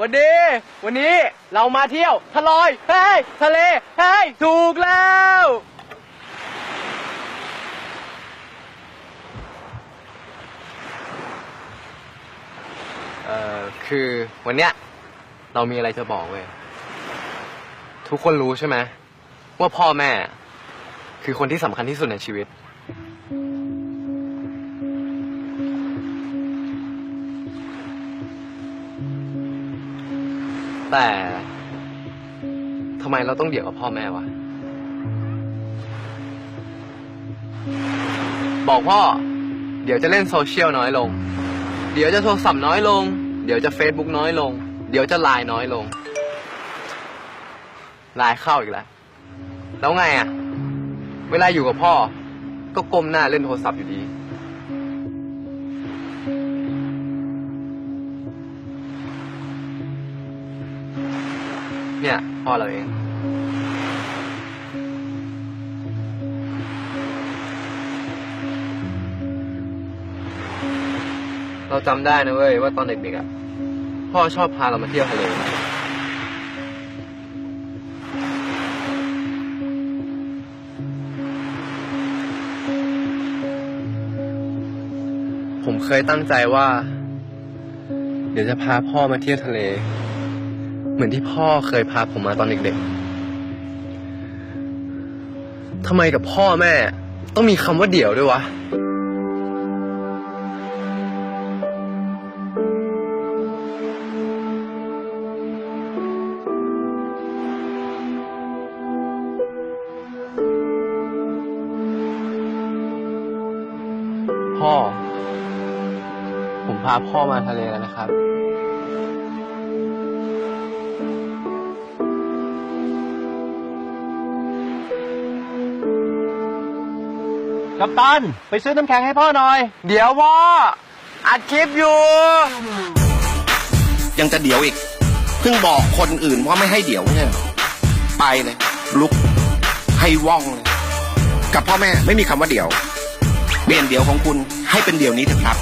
วันดีวันนี้เรามาเที่ยวทะลอยเฮ้ยทะเลเฮ้ยถูกแล้ว เอ่อคือวันเนี้ยเรามีอะไรจะบอกเว้ยทุกคนรู้ใช่ไหมว่าพ่อแม่ คือคนที่สำคัญที่สุดในชีวิต แต่ทำไมเราต้องเดี่ยวกับพ่อแม่วะ บอกพ่อ เดี๋ยวจะเล่นโซเชียลน้อยลง เดี๋ยวจะโทรศัพท์น้อยลง เดี๋ยวจะเฟซบุ๊กน้อยลง เดี๋ยวจะไลน์น้อยลงไลน์เข้าอีกแล้ว แล้วไงอะ เวลาอยู่กับพ่อ ก็ก้มหน้าเล่นโทรศัพท์อยู่ดี เนี่ย พ่อเราเอง เราจำได้นะเว้ยว่าตอนเด็กๆอะ พ่อชอบพาเรามาเที่ยวทะเล ผมเคยตั้งใจว่า เดี๋ยวจะพาพ่อมาเที่ยวทะเล เหมือนที่พ่อเคยพาผมมาตอนเด็กๆทำไมกับพ่อแม่ ต้องมีคำว่าเดี่ยวด้วยวะ พ่อ ผมพาพ่อมาทะเลแล้วนะครับ กัปตัน ไปซื้อน้ำแข็งให้พ่อหน่อย เดี๋ยวพ่ออัดคลิปอยู่ ยังจะเดี๋ยวอีก เพิ่งบอกคนอื่นว่าไม่ให้เดี๋ยวเนี่ย ไปเลย ลุก ให้ว่องเลยกับพ่อแม่ไม่มีคำว่าเดี๋ยว เปลี่ยนเดี๋ยวของคุณให้เป็นเดี๋ยวนี้เถอะครับ